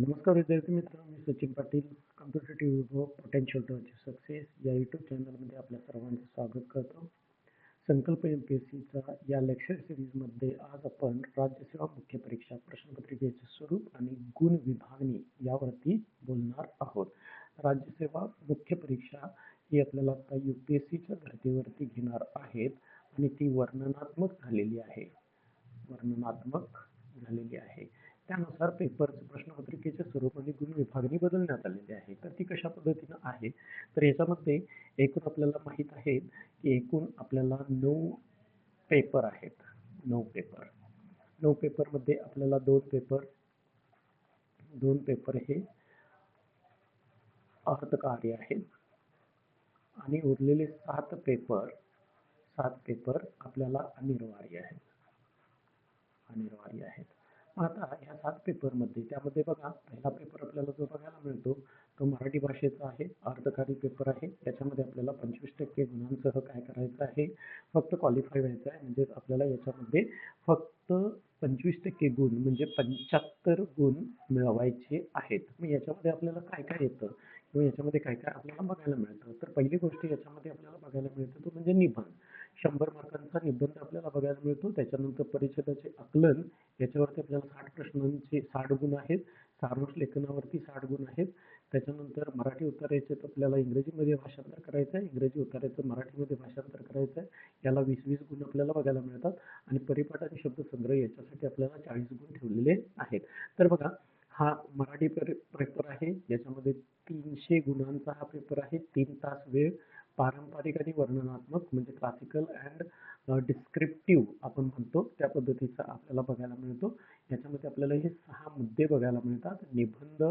नमस्कार विद्यार्थी मित्र मी सचिन पाटील कॉम्पिटेटिव्ह विभाग पोटेन्शियल टू सक्सेस या यूट्यूब चॅनलमध्ये आपल्या सर्वांचं स्वागत करतो. संकल्प एम पी एस सीचा या लेक्चर सिरीजमध्ये आज आपण राज्यसेवा मुख्य परीक्षा प्रश्नपत्रिकेचे स्वरूप आणि गुण विभागणी यावरती बोलणार आहोत. राज्यसेवा मुख्य परीक्षा ही आपल्याला आता यू पी एस सीच्या धर्तीवरती घेणार आहेत आणि ती वर्णनात्मक झालेली आहे. वर्णनात्मक झालेली आहे. त्यानुसार पेपर प्रश्नपत्रिकेचे स्वरूप आणि गुण विभागणी बदलण्यात आलेली आहे. तर ती कशा पद्धतीनं आहे? तर याच्यामध्ये एकूण आपल्याला माहीत आहे की एकूण आपल्याला नऊ पेपर आहेत. नऊ पेपर नऊ पेपरमध्ये आपल्याला दोन पेपर दोन पेपर हे अर्थकार्य आहेत. आणि उरलेले सात पेपर सात पेपर आपल्याला अनिवार्य आहेत. अनिवार्य आहेत. आता ह्या सात पेपरमध्ये त्यामध्ये बघा पहिला पेपर आपल्याला जो बघायला मिळतो तो मराठी भाषेचा आहे अर्थकारी पेपर आहे. त्याच्यामध्ये आपल्याला पंचवीस टक्के गुणांसह काय करायचं आहे? फक्त क्वालिफाय व्हायचं आहे. म्हणजेच आपल्याला याच्यामध्ये फक्त पंचवीस टक्के गुण म्हणजे पंच्याहत्तर गुण मिळवायचे आहेत. मग याच्यामध्ये आपल्याला काय काय येतं? किंवा याच्यामध्ये काय काय आपल्याला बघायला मिळतं? तर पहिली गोष्ट याच्यामध्ये आपल्याला बघायला मिळतं तो म्हणजे निबंध. शंभर मार्कांचा निबंध आपल्याला बघायला मिळतो. त्याच्यानंतर परिच्छेदाचे आकलन याच्यावरती आपल्याला साठ प्रश्नांचे साठ गुण आहेत. सारांश लेखनावरती साठ गुण आहेत. त्याच्यानंतर मराठी उत्तराचे आपल्याला इंग्रजीमध्ये भाषांतर करायचं आहे. इंग्रजी उतारायचं मराठीमध्ये भाषांतर करायचं आहे. याला वीस वीस गुण आपल्याला बघायला मिळतात. आणि परिपाठ आणि शब्दसंग्रह याच्यासाठी आपल्याला चाळीस गुण ठेवलेले आहेत. तर बघा हा मराठी पेपर आहे. याच्यामध्ये तीनशे गुणांचा हा पेपर आहे. तीन तास वेळ पारंपरिक आणि वर्णनात्मक म्हणजे क्लासिकल अँड डिस्क्रिप्टिव्ह आपण म्हणतो त्या पद्धतीचा आपल्याला बघायला मिळतो. याच्यामध्ये आपल्याला हे सहा मुद्दे बघायला मिळतात. निबंध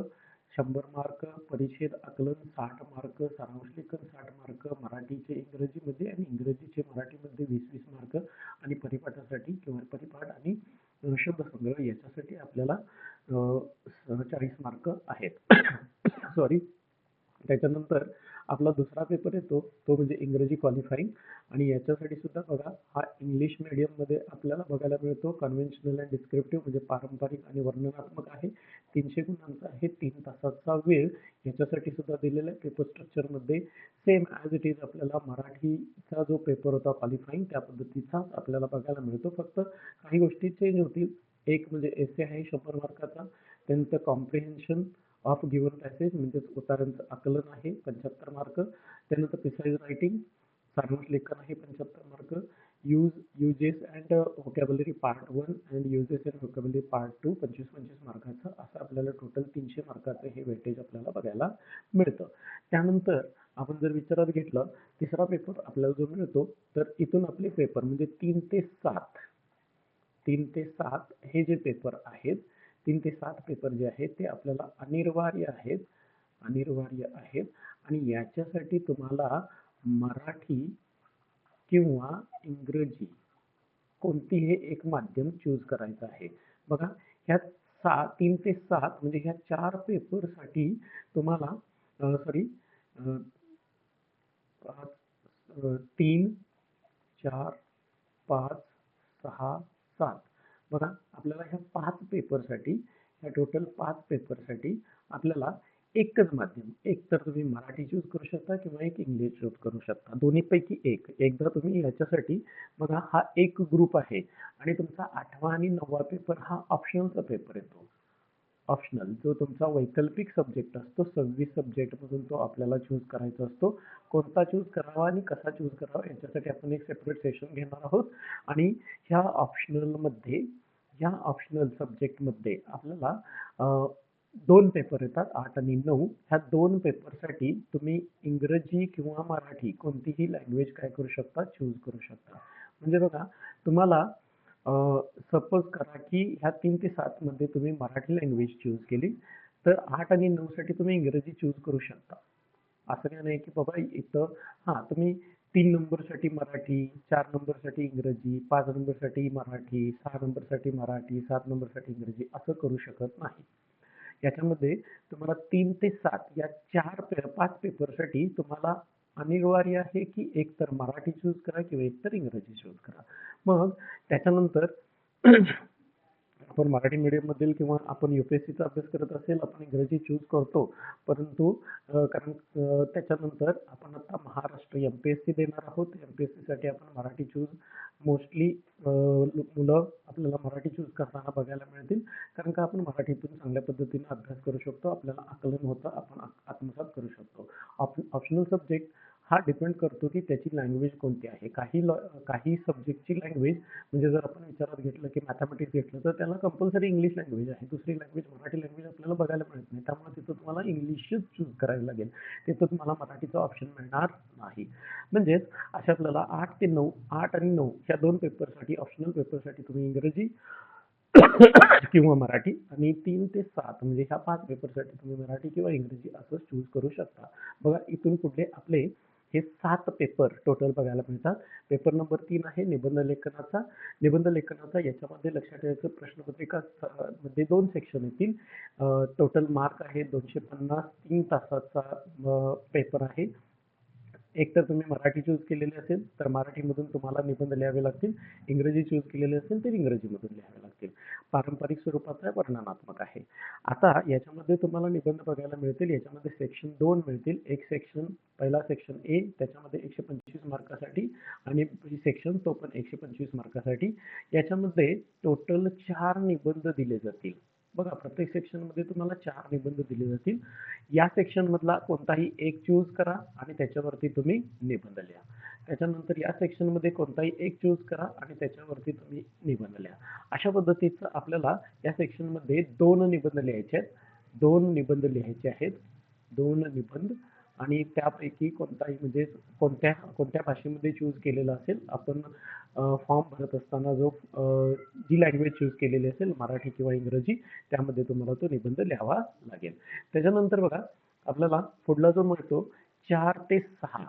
शंभर मार्क परिच्छेद आकलन साठ मार्क सारांशलेखन साठ मार्क मराठीचे इंग्रजीमध्ये आणि इंग्रजीचे मराठीमध्ये वीस वीस मार्क आणि परिपाठासाठी किंवा परिपाठ आणि शब्दसंग्रह याच्यासाठी आपल्याला चाळीस मार्क आहेत. सॉरी त्याच्यानंतर आपला दुसरा पेपर येतो तो म्हणजे इंग्रजी क्वालिफाईंग आणि याच्यासाठी सुद्धा बघा हा इंग्लिश मीडियममध्ये आपल्याला बघायला मिळतो. कन्व्हेन्शनल अँड डिस्क्रिप्टिव्ह म्हणजे पारंपरिक आणि वर्णनात्मक आहे. तीनशे गुणांचा आहे. तीन तासाचा वेळ याच्यासाठी सुद्धा दिलेला आहे. पेपर स्ट्रक्चरमध्ये सेम ॲज इट इज आपल्याला मराठीचा जो पेपर होता क्वालिफाईंग त्या पद्धतीचाच आपल्याला बघायला मिळतो. फक्त काही गोष्टी चेंज होतील. एक म्हणजे एसे आहे शंभर मार्काचा. त्यानंतर कॉम्प्रिहेन्शन ऑफ गिवन पॅसेज म्हणजेच उतारांचं आकलन आहे पंच्याहत्तर मार्क त्यानंतर प्रिसाईज रायटिंग सारांश लेखन आहे पंच्याहत्तर mark use uses and vocabulary part one and uses and vocabulary part two पंचवीस पंचवीस मार्काचं असं आपल्याला टोटल तीनशे मार्काचं हे वेटेज आपल्याला बघायला मिळतं. त्यानंतर आपण जर विचारात घेतलं तिसरा पेपर आपल्याला जो मिळतो तर इथून आपले पेपर म्हणजे तीन ते सात. तीन ते सात हे जे पेपर आहेत तीन ते सात पेपर जे आहेत ते आपल्याला अनिवार्य आहेत अनिवार्य आहेत. आणि याच्यासाठी तुम्हाला मराठी किंवा इंग्रजी कोणतीही एक माध्यम चूज करायचं आहे. बघा ह्या सा तीन ते सात म्हणजे ह्या चार पेपरसाठी तुम्हाला सॉरी तीन चार पाच सहा सात बघा आपल्याला ह्या पाच पेपरसाठी ह्या टोटल पाच पेपरसाठी आपल्याला एकच माध्यम एक तर तुम्ही मराठी चूज करू शकता किंवा एक इंग्लिश चूज करू शकता. दोन्हीपैकी एक. एकदा तुम्ही याच्यासाठी बघा हा एक ग्रुप आहे आणि तुमचा आठवा आणि नववा पेपर हा ऑप्शनलचा पेपर येतो ऑप्शनल जो तुमचा वैकल्पिक सब्जेक्ट असतो सव्वीस सब्जेक्टमधून तो आपल्याला चूज करायचा असतो. कोणता चूज करावा आणि कसा चूज करावा याच्यासाठी आपण एक सेपरेट सेशन घेणार आहोत. आणि ह्या ऑप्शनलमध्ये ह्या ऑप्शनल सब्जेक्टमध्ये आपल्याला दोन पेपर येतात आठ आणि नऊ. ह्या दोन पेपरसाठी तुम्ही इंग्रजी किंवा मराठी कोणतीही लँग्वेज काय करू शकता चूज करू शकता. म्हणजे बघा तुम्हाला सपोज करा की ह्या तीन ते सातमध्ये तुम्ही मराठी लँग्वेज चूज केली तर आठ आणि नऊसाठी तुम्ही इंग्रजी चूज करू शकता. असं काय नाही की बाबा इथं हां तुम्ही तीन नंबरसाठी मराठी चार नंबरसाठी इंग्रजी पाच नंबरसाठी मराठी सहा नंबरसाठी मराठी सात नंबरसाठी इंग्रजी असं करू शकत नाही. याच्यामध्ये तुम्हाला तीन ते सात या चार पे पाच पेपरसाठी तुम्हाला अनिवार्य आहे की एक तर मराठी चूज करा किंवा एक तर इंग्रजी चूज करा. मग त्याच्यानंतर आपण मराठी मीडियममधील किंवा आपण यू पी एस सीचा अभ्यास करत असेल आपण इंग्रजी चूज करतो. परंतु कारण त्याच्यानंतर आपण आता Maharashtra M P S C देणार आहोत. एम पी एस सीसाठी आपण मराठी चूज मोस्टली मुलं आपल्याला मराठी चूज करताना बघायला मिळतील. कारण का आपण मराठीतून चांगल्या पद्धतीने अभ्यास करू शकतो. आपल्याला आकलन होतं आपण आत्मसात करू शकतो. ऑप्शनल सब्जेक्ट हा डिपेंड करतो की त्याची लँग्वेज कोणती आहे. काही लॉ काही सब्जेक्टची लँग्वेज म्हणजे जर आपण विचारात घेतलं की मॅथमॅटिक्स घेतलं तर त्याला कंपल्सरी इंग्लिश लँग्वेज आहे. दुसरी लँग्वेज मराठी लँग्वेज आपल्याला बघायला मिळत नाही. त्यामुळे तिथं तुम्हाला इंग्लिशच चूज करावी लागेल. तिथं तुम्हाला मराठीचा ऑप्शन मिळणार नाही. म्हणजेच अशा आपल्याला आठ ते नऊ आठ आणि नऊ ह्या दोन पेपरसाठी ऑप्शनल पेपरसाठी तुम्ही इंग्रजी किंवा मराठी आणि तीन ते सात म्हणजे ह्या पाच पेपरसाठी तुम्ही मराठी किंवा इंग्रजी असं चूज करू शकता. बघा इथून कुठले आपले हे सात पेपर टोटल बघायला मिळतात. पेपर नंबर तीन आहे निबंध लेखनाचा. निबंध लेखनाचा याच्यामध्ये लक्षात ठेवायचं प्रश्नपत्रिका मध्ये दोन सेक्शन येतील. टोटल मार्क आहे दोनशे पन्नास तीन तासाचा पेपर आहे. एक तर तुम्ही मराठी चूज केलेले असेल तर मराठीमधून तुम्हाला निबंध लिहावे लागतील. इंग्रजी चूज केलेले असेल तर इंग्रजीमधून लिहावे लागतील. पारंपरिक स्वरूपाचा आहे, वर्णनात्मक आहे. आता याच्यामध्ये तुम्हाला निबंध बघायला मिळतील. याच्यामध्ये सेक्शन दोन मिळतील. एक सेक्शन पहिला सेक्शन ए त्याच्यामध्ये एकशे पंचवीस मार्कासाठी आणि सेक्शन तो पण एकशे पंचवीस मार्कासाठी. याच्यामध्ये टोटल चार निबंध दिले जातील. बघा प्रत्येक सेक्शनमध्ये तुम्हाला चार निबंध दिले जातील. या सेक्शन मधला कोणताही एक चूज करा आणि त्याच्यावरती तुम्ही निबंध लिहा. त्याच्यानंतर या सेक्शनमध्ये कोणताही एक चूज करा आणि त्याच्यावरती तुम्ही निबंध लिहा. अशा पद्धतीचं आपल्याला या सेक्शनमध्ये दोन निबंध लिहायचे आहेत. दोन निबंध लिहायचे आहेत. दोन निबंध. आणि त्यापैकी कोणताही म्हणजे कोणत्या कोणत्या भाषेमध्ये चूज केलेला असेल आपण फॉर्म भरत असताना जो जी लँग्वेज चूज केलेली असेल मराठी किंवा इंग्रजी त्यामध्ये तुम्हाला तो निबंध लिहावा लागेल. त्याच्यानंतर बघा आपल्याला पुढला जो मिळतो चार ते सहा.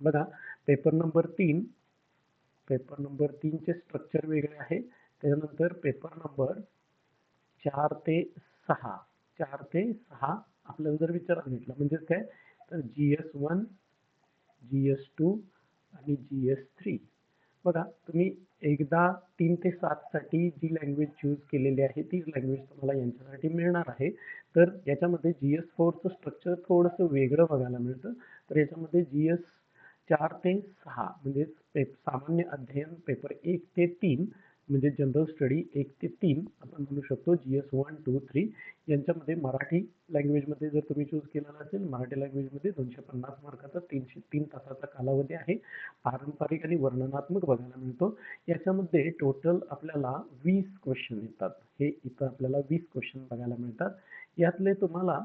बघा पेपर नंबर तीन पेपर नंबर तीनचे स्ट्रक्चर वेगळे आहे. त्याच्यानंतर पेपर नंबर चार ते सहा. चार ते सहा आपल्याला जर विचारात घेतला म्हणजेच काय? तर G S one G S two आणि जी एस थ्री बघा तुम्ही एकदा तीन ते सात साठी जी लँग्वेज चूज केलेली आहे ती लँग्वेज तुम्हाला यांच्यासाठी मिळणार आहे. तर याच्यामध्ये जी एस फोरचं स्ट्रक्चर थोडंसं वेगळं बघायला मिळतं. तर याच्यामध्ये जी एस चार ते सहा म्हणजे पे सामान्य अध्ययन पेपर एक ते तीन म्हणजे जनरल स्टडी एक ते तीन आपण म्हणू शकतो G S one two three यांच्यामध्ये मराठी लँग्वेजमध्ये जर तुम्ही चूज केलेला असेल मराठी लँग्वेजमध्ये दोनशे पन्नास मार्काचा तीनशे तीन तासाचा कालावधी आहे. पारंपरिक आणि वर्णनात्मक बघायला मिळतो. याच्यामध्ये टोटल आपल्याला वीस क्वेश्चन येतात. हे इथं आपल्याला वीस क्वेश्चन बघायला मिळतात. यातले तुम्हाला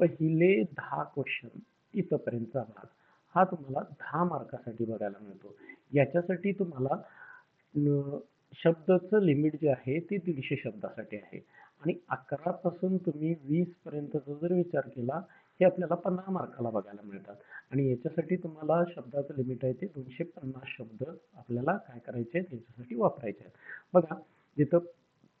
पहिले दहा क्वेश्चन इथंपर्यंतचा भाग हा तुम्हाला दहा मार्कासाठी बघायला मिळतो. याच्यासाठी तुम्हाला शब्दाचं लिमिट जे आहे ते दीडशे शब्दासाठी आहे. आणि अकरा पासून तुम्ही वीस पर्यंतचा जर विचार केला हे आपल्याला पन्नास मार्काला बघायला मिळतात. आणि याच्यासाठी तुम्हाला शब्दाचं लिमिट आहे ते दोनशे पन्नास शब्द आपल्याला काय करायचे आहेत याच्यासाठी वापरायचे आहेत. बघा जिथं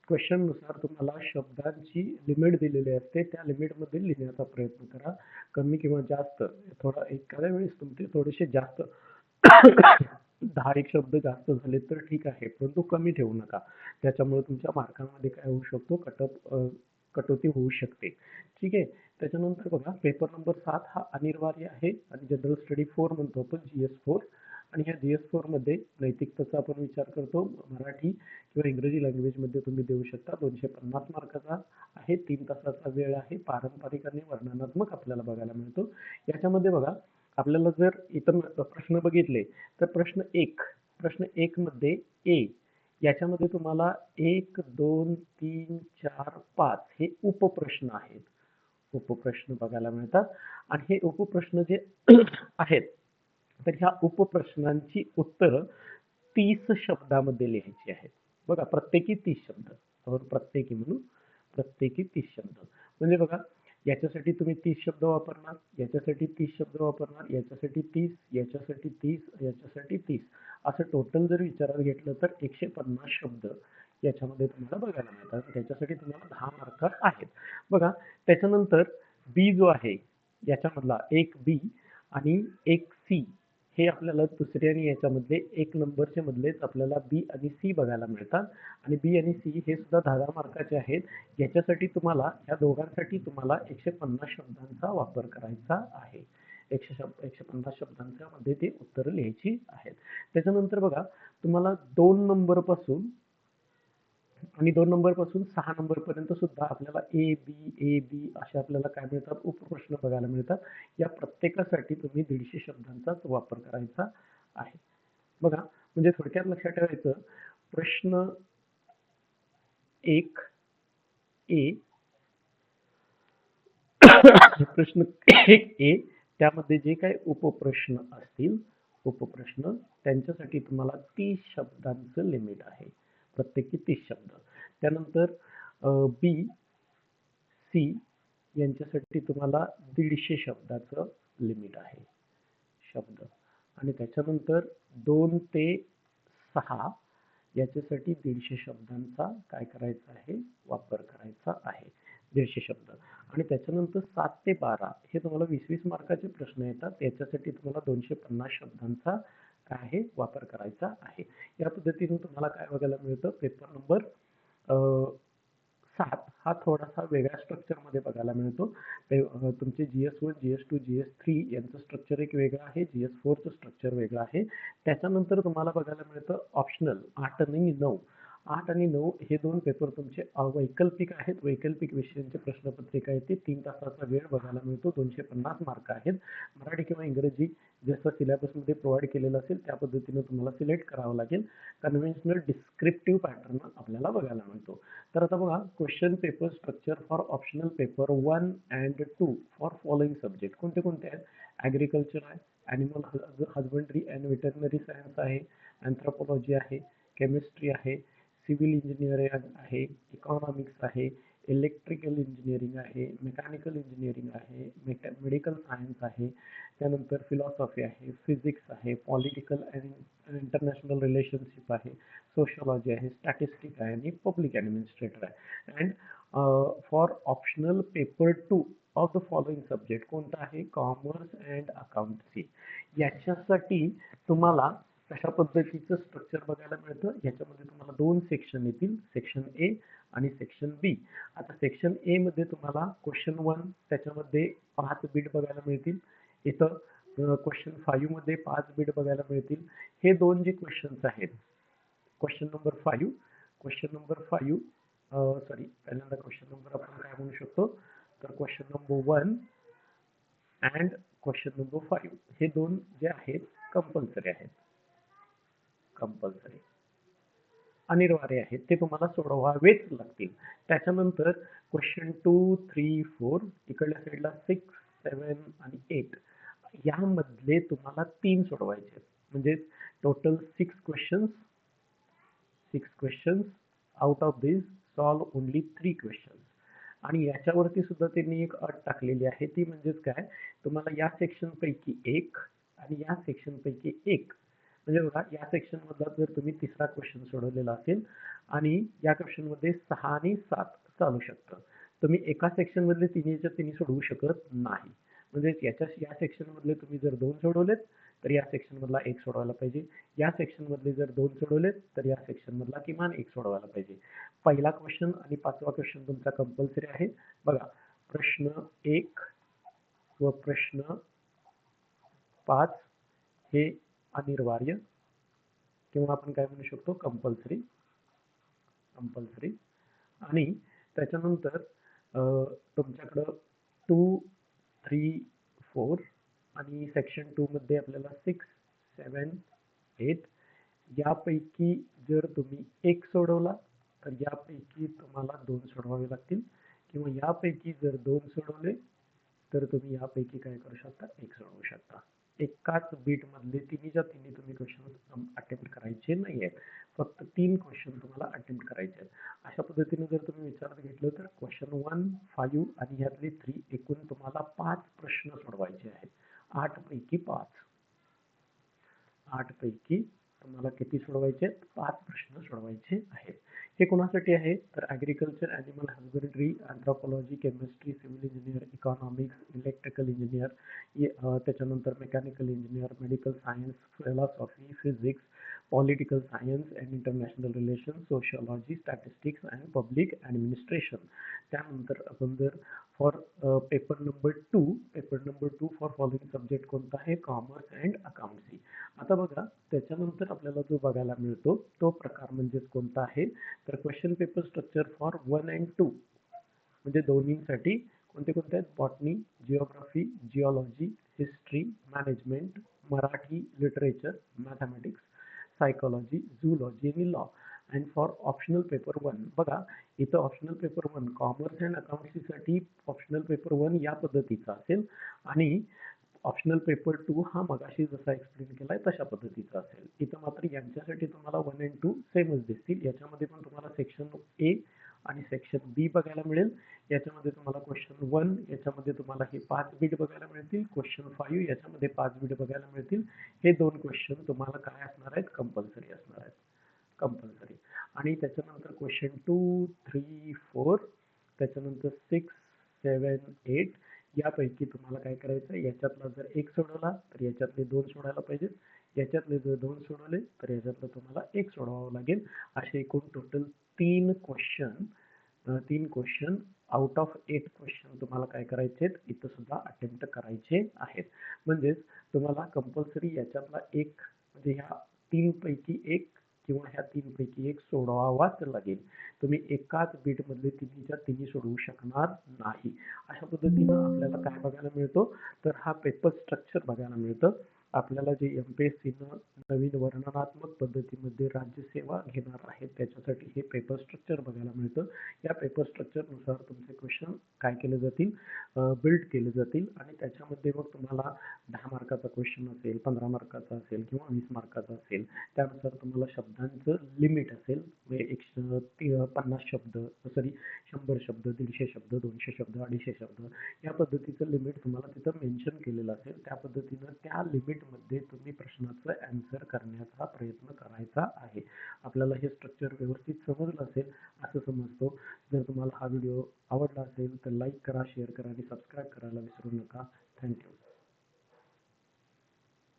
क्वेश्चननुसार तुम्हाला शब्दांची लिमिट दिलेली असते त्या लिमिटमध्ये लिहिण्याचा प्रयत्न करा. कमी किंवा जास्त थोडा एखाद्या वेळेस तुमचे थोडेसे जास्त दहा एक शब्द जास्त झाले तर ठीक आहे परंतु कमी ठेवू नका. त्याच्यामुळे तुमच्या मार्कांमध्ये काय होऊ शकतो? कटप कटोती होऊ शकते. ठीक आहे? त्याच्यानंतर बघा पेपर नंबर सात हा अनिवार्य आहे आणि जनरल स्टडी फोर म्हणतो आपण जी एस फोर आणि या जी एस फोरमध्ये नैतिकतेचा आपण विचार करतो. मराठी किंवा इंग्रजी लँग्वेजमध्ये तुम्ही देऊ शकता. दोनशे पन्नास मार्काचा आहे. तीन तासाचा वेळ आहे. पारंपरिक आणि वर्णनात्मक आपल्याला बघायला मिळतो. याच्यामध्ये बघा आपल्याला जर इतर प्रश्न बघितले तर प्रश्न एक प्रश्न एक मध्ये ए याच्यामध्ये तुम्हाला एक दोन तीन चार पाच हे उपप्रश्न आहेत. उपप्रश्न बघायला मिळतात. आणि हे उपप्रश्न जे आहेत तर ह्या उपप्रश्नांची उत्तरं तीस शब्दामध्ये लिहायची आहेत. बघा प्रत्येकी तीस शब्द. प्रत्येकी म्हणून प्रत्येकी तीस शब्द. म्हणजे बघा याच्यासाठी तुम्ही तीस शब्द वापरणार याच्यासाठी तीस शब्द वापरणार याच्यासाठी तीस याच्यासाठी तीस याच्यासाठी तीस. असं टोटल जर विचारात घेतलं तर एकशे पन्नास शब्द याच्यामध्ये तुम्हाला बघायला मिळतात. त्याच्यासाठी तुम्हाला दहा मार्क आहेत. बघा त्याच्यानंतर बी जो आहे याच्यामधला एक बी आणि एक सी हे आपल्याला दुसरे आणि याच्यामधले एक नंबरचे मधलेच आपल्याला बी आणि सी बघायला मिळतात. आणि बी आणि सी हे सुद्धा दहा दहा मार्काचे आहेत. याच्यासाठी तुम्हाला या दोघांसाठी तुम्हाला एकशे पन्नास शब्दांचा वापर करायचा आहे. एकशे शब्द एकशे पन्नास शब्दांच्या मध्ये ते उत्तरं लिहायची आहेत. त्याच्यानंतर बघा तुम्हाला दोन नंबरपासून आणि दोन नंबरपासून सहा नंबर पर्यंत सुद्धा आपल्याला ए बी ए बी असे आपल्याला काय मिळतात? उपप्रश्न बघायला मिळतात. या प्रत्येकासाठी तुम्ही दीडशे शब्दांचाच वापर करायचा आहे. बघा म्हणजे थोडक्यात लक्षात ठेवायचं प्रश्न एक ए प्रश्न एक ए त्यामध्ये जे काही उपप्रश्न असतील उपप्रश्न त्यांच्यासाठी तुम्हाला तीस शब्दांचं लिमिट आहे. प्रत्येकी तीस शब्द. त्यानंतर बी सी यांच्यासाठी तुम्हाला दीडशे शब्दाचं लिमिट आहे. शब्द. आणि त्याच्यानंतर दोन ते सहा याच्यासाठी दीडशे शब्दांचा काय करायचा आहे? वापर करायचा आहे. दीडशे शब्द. आणि त्याच्यानंतर सात ते बारा हे तुम्हाला वीस वीस मार्काचे प्रश्न येतात. याच्यासाठी तुम्हाला दोनशे पन्नास शब्दांचा काय आहे वापर करायचा आहे. या पद्धतीने तुम्हाला काय बघायला मिळतं? पेपर नंबर सात हा थोडासा वेगळ्या स्ट्रक्चरमध्ये बघायला मिळतो. तुमचे G S one G S two G S three यांचं स्ट्रक्चर एक वेगळं आहे. जी एस फोरचं स्ट्रक्चर वेगळं आहे. त्याच्यानंतर तुम्हाला बघायला मिळतं ऑप्शनल आठ आणि नऊ. आठ आणि नऊ हे दोन पेपर तुमचे वैकल्पिक आहेत. वैकल्पिक विषयांचे प्रश्नपत्रिका आहेत ते तीन तासाचा वेळ बघायला मिळतो. दोनशे पन्नास मार्क आहेत. मराठी किंवा इंग्रजी जसं सिलेबसमध्ये प्रोव्हाइड केलेलं असेल त्या पद्धतीने तुम्हाला सिलेक्ट करावं लागेल. कन्व्हेन्शनल डिस्क्रिप्टिव्ह पॅटर्न आपल्याला बघायला मिळतो. तर आता बघा question paper structure for optional paper one and two for following subject कोणते कोणते आहेत? ॲग्रिकल्चर आहे animal husbandry and veterinary science आहे अँथ्रोपॉलॉजी आहे केमिस्ट्री आहे सिव्हिल इंजिनिअरिंग आहे इकॉनॉमिक्स आहे इलेक्ट्रिकल इंजिनिअरिंग आहे मेकॅनिकल इंजिनिअरिंग आहे मेकॅ मेडिकल सायन्स आहे त्यानंतर फिलॉसॉफी आहे फिजिक्स आहे पॉलिटिकल अँड इंटरनॅशनल रिलेशनशिप आहे सोशलॉजी आहे स्टॅटिस्टिक आहे आणि पब्लिक ॲडमिनिस्ट्रेटर आहे. And for optional paper two of the following subject कोणता आहे? कॉमर्स अँड अकाउंटसी याच्यासाठी तुम्हाला कशा पद्धतीचं स्ट्रक्चर बघायला मिळतं? याच्यामध्ये तुम्हाला दोन सेक्शन येतील. सेक्शन ए आणि सेक्शन बी आता सेक्शन ए मध्ये तुम्हाला क्वेश्चन वन त्याच्यामध्ये पाच बीड बघायला मिळतील. इथं क्वेश्चन फाईव्हमध्ये पाच बीड बघायला मिळतील. हे दोन जे क्वेश्चन्स आहेत question number five question number five sorry पहिल्यांदा क्वेश्चन नंबर आपण काय म्हणू शकतो? तर question number one and question number five हे दोन जे आहेत कंपल्सरी आहेत. कंपल्सरी अनिवार्य आहेत ते तुम्हाला सोडवावेच लागतील. त्याच्यानंतर क्वेश्चन टू थ्री फोर इकडल्या साईडला सिक्स सेवन आणि एट यामधले तुम्हाला तीन सोडवायचे म्हणजे total six questions six questions out of this solve only three questions आणि याच्यावरती सुद्धा त्यांनी एक अट टाकलेली आहे. ती म्हणजेच काय? तुम्हाला या सेक्शनपैकी एक आणि या सेक्शनपैकी एक. म्हणजे बघा या सेक्शन मधला जर तुम्ही तिसरा क्वेश्चन सोडवलेला असेल आणि या क्वेश्चनमध्ये सहा आणि सात चालू शकतं तुम्ही एका सेक्शन मधले तिन्हीच्या तिन्ही सोडवू शकत नाही. म्हणजे याच्या या सेक्शन मधले तुम्ही जर दोन सोडवलेत तर या सेक्शन मधला एक सोडवायला पाहिजे. या सेक्शन मधले जर दोन सोडवलेत तर या सेक्शन मधला किमान एक सोडवायला पाहिजे. पहिला क्वेश्चन आणि पाचवा क्वेश्चन तुमचा कंपल्सरी आहे. बघा प्रश्न एक व प्रश्न पाच हे अनिवार्य किंवा आपण काय म्हणू शकतो कंपल्सरी कंपल्सरी आणि त्याच्यानंतर तुमच्याकडं टू थ्री फोर आणि सेक्शन टूमध्ये आपल्याला सिक्स सेवन एट यापैकी जर तुम्ही एक सोडवला तर यापैकी तुम्हाला दोन सोडवावे लागतील. किंवा यापैकी जर दोन सोडवले तर तुम्ही यापैकी काय करू शकता? एक सोडवू शकता. एकाच बीटमधले तिन्हीच्या तिन्ही तुम्ही क्वेश्चन अटेम्प्ट करायचे नाही आहेत फक्त तीन क्वेश्चन तुम्हाला अटेम्प्ट करायचे आहेत. अशा पद्धतीने जर तुम्ही विचारात घेतलं तर क्वेश्चन वन फाईव्ह आणि ह्यातले थ्री एकूण तुम्हाला पाच प्रश्न सोडवायचे आहेत. आठ पैकी पाच. आठ पैकी तुम्हाला किती सोडवायचे आहेत? पाच प्रश्न सोडवायचे आहेत. हे कोणासाठी आहे? तर agriculture animal husbandry anthropology chemistry civil engineer economics electrical engineer त्याच्यानंतर mechanical engineer medical science philosophy physics political science and international relation sociology statistics and public administration त्यानंतर आपण जर for paper number two paper number two for following subject कोणता आहे? Commerce and accountancy आता बघा त्याच्यानंतर आपल्याला जो बघायला मिळतो तो प्रकार म्हणजेच कोणता आहे? तर question paper structure for one and two म्हणजे दोन्हीसाठी कोणते कोणते आहेत? Botany geography geology history management Marathi literature mathematics psychology zoology आणि law and for optional paper one बघा इथं optional paper one commerce and अकाउंटसीसाठी optional paper one या पद्धतीचा असेल. आणि ऑप्शनल पेपर टू हा मगाशी जसा एक्सप्लेन केला आहे तशा पद्धतीचा असेल. इथं मात्र यांच्यासाठी तुम्हाला वन अँड टू सेमच दिसतील. याच्यामध्ये पण तुम्हाला सेक्शन ए आणि सेक्शन बी बघायला मिळेल. याच्यामध्ये तुम्हाला क्वेश्चन वन याच्यामध्ये तुम्हाला हे पाच बीड बघायला मिळतील. क्वेश्चन फाईव्ह याच्यामध्ये पाच बीड बघायला मिळतील. हे दोन क्वेश्चन तुम्हाला काय असणार आहेत? कंपल्सरी असणार आहेत. कंपल्सरी आणि त्याच्यानंतर क्वेश्चन टू थ्री फोर त्याच्यानंतर सिक्स सेवन एट यापैकी तुम्हाला काय करायचं आहे? याच्यातला जर एक सोडवला तर याच्यातले दोन सोडायला पाहिजेत. याच्यातले जर दोन सोडवले तर याच्यातलं तुम्हाला एक सोडवावं लागेल. असे एकूण टोटल तीन क्वेश्चन तीन question out of eight question तुम्हाला काय करायचे आहेत? इथं सुद्धा अटेम्प्ट करायचे आहेत. म्हणजेच तुम्हाला कंपल्सरी याच्यातला एक म्हणजे ह्या तीनपैकी एक किंवा ह्या तीनपैकी एक सोडवावाच लागेल. तुम्ही एकाच बीटमधले तिन्हीच्या तिन्ही सोडवू शकणार नाही. अशा पद्धतीनं आपल्याला काय बघायला मिळतो? तर हा पेपर स्ट्रक्चर बघायला मिळतं. आपल्याला जे एम पी एस सीनं नवीन वर्णनात्मक पद्धतीमध्ये राज्यसेवा घेणार आहेत त्याच्यासाठी हे पेपर स्ट्रक्चर बघायला मिळतं. या पेपर स्ट्रक्चरनुसार तुमचे क्वेश्चन काय केले जातील? बिल्ड केले जातील आणि त्याच्यामध्ये मग तुम्हाला दहा मार्काचा क्वेश्चन असेल पंधरा मार्काचा असेल किंवा वीस मार्काचा असेल त्यानुसार तुम्हाला शब्दांचं लिमिट असेल म्हणजे एकशे ती पन्नास शब्द सॉरी शंभर शब्द दीडशे शब्द दोनशे शब्द अडीचशे शब्द या पद्धतीचं लिमिट तुम्हाला तिथं मेन्शन केलेलं असेल त्या पद्धतीनं त्या लिमिट मध्ये तुम्ही प्रश्नाचं ॲन्सर करण्याचा प्रयत्न करायचा आहे. आपल्याला हे स्ट्रक्चर व्यवस्थित समजलं असेल असं समजतो. जर तुम्हाला हा व्हिडिओ आवडला असेल तर लाईक करा शेअर करा आणि सबस्क्राईब करायला विसरू नका. थँक्यू